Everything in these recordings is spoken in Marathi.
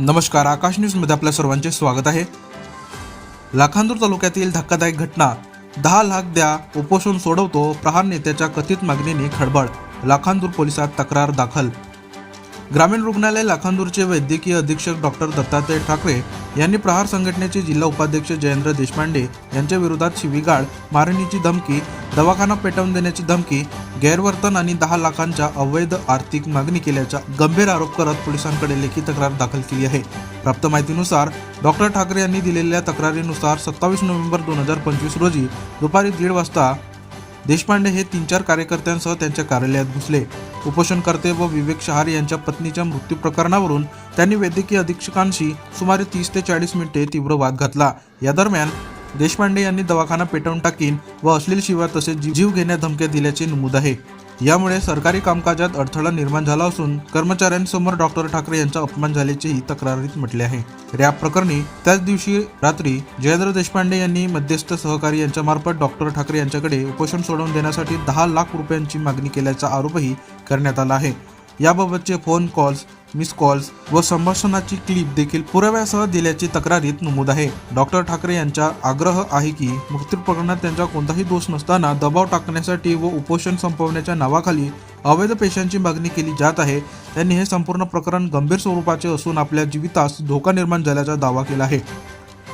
नमस्कार आकाश न्यूजमध्ये आपल्या सर्वांचे स्वागत आहे. लाखांदूर तालुक्यातील धक्कादायक घटना दहा लाख द्या उपोषण सोडवतो प्रहार नेत्याच्या कथित मागणीने खळबळ लाखांदूर पोलिसात तक्रार दाखल ग्रामीण रुग्णालय लाखांदूरचे वैद्यकीय अधीक्षक डॉक्टर दत्तात्रय ठाकरे यांनी प्रहार संघटनेचे जिल्हा उपाध्यक्ष जयेंद्र देशपांडे यांच्या विरोधात शिवीगाळ मारण्याची धमकी दवाखाना पेटवून देण्याची धमकी गैरवर्तन आणि दहा लाखांच्या अवैध आर्थिक मागणी केल्याचा गंभीर आरोप करत पोलिसांकडे लेखी तक्रार दाखल केली आहे. प्राप्त माहितीनुसार डॉक्टर ठाकरे यांनी दिलेल्या तक्रारीनुसार सत्तावीस नोव्हेंबर दोन हजार पंचवीस रोजी दुपारी दीड वाजता देशपांडे हे तीन चार कार्यकर्त्यांसह त्यांच्या कार्यालयात घुसले. उपोषणकर्ते व विवेक शहार यांच्या पत्नीच्या मृत्यू प्रकरणावरून त्यांनी वैद्यकीय अधीक्षकांशी सुमारे तीस ते चाळीस मिनिटे तीव्र वाद घातला. या दरम्यान देशपांडे यांनी दवाखाना पेटवून टाकीन व अश्लील शिवाय तसेच जी- जीव घेण्यात धमक्या दिल्याचे नमूद आहे. यामुळे सरकारी कामकाजात अडथळा निर्माण झाला असून कर्मचाऱ्यांसमोर डॉक्टर ठाकरे यांचा अपमान झाल्याचेही तक्रारीत म्हटले आहे. रॅप प्रकरणी त्याच दिवशी रात्री जयेंद्र देशपांडे यांनी मध्यस्थ सहकारी यांच्या मार्फत डॉक्टर ठाकरे यांच्याकडे उपोषण सोडवून देण्यासाठी दहा लाख रुपयांची मागणी केल्याचा आरोपही करण्यात आला आहे. याबाबतचे फोन कॉल्स मिस कॉल्स व संभाषणाची क्लिप देखील पुराव्यासह दिल्याची तक्रारीत नमूद आहे. डॉक्टर ठाकरे यांचा आग्रह आहे की मृत्यू प्रकरणात त्यांचा कोणताही दोष नसताना दबाव टाकण्यासाठी व उपोषण संपवण्याच्या नावाखाली अवैध पेशांची मागणी केली जात आहे. त्यांनी हे संपूर्ण प्रकरण गंभीर स्वरूपाचे असून आपल्या जीवितास धोका निर्माण झाल्याचा दावा केला आहे.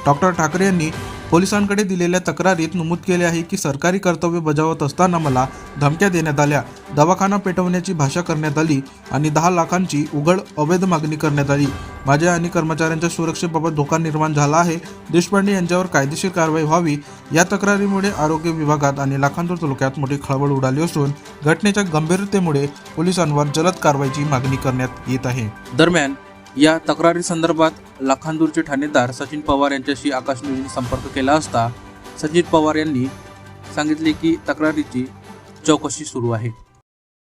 डॉक्टर ठाकरे यांनी पोलिसांकडे दिलेल्या तक्रारीत नमूद केले आहे की सरकारी कर्तव्य बजावत असताना मला धमक्या देण्यात आल्या. दवाखाना पेटवण्याची भाषा करण्यात आली आणि दहा लाखांची उघड अवैध मागणी करण्यात आली. माझ्या आणि कर्मचाऱ्यांच्या सुरक्षेबाबत धोका निर्माण झाला आहे. देशपांडे यांच्यावर कायदेशीर कारवाई व्हावी. या तक्रारीमुळे आरोग्य विभागात आणि लाखांदूर तालुक्यात मोठी खळबळ उडाली असून घटनेच्या गंभीरतेमुळे पोलिसांवर जलद कारवाईची मागणी करण्यात येत आहे. दरम्यान या तक्रारी संदर्भात लाखांदूरचे ठाणेदार सचिन पवार यांच्याशी आकाश न्यूजने संपर्क केला असता सचिन पवार यांनी सांगितले की तक्रारीची चौकशी सुरू आहे.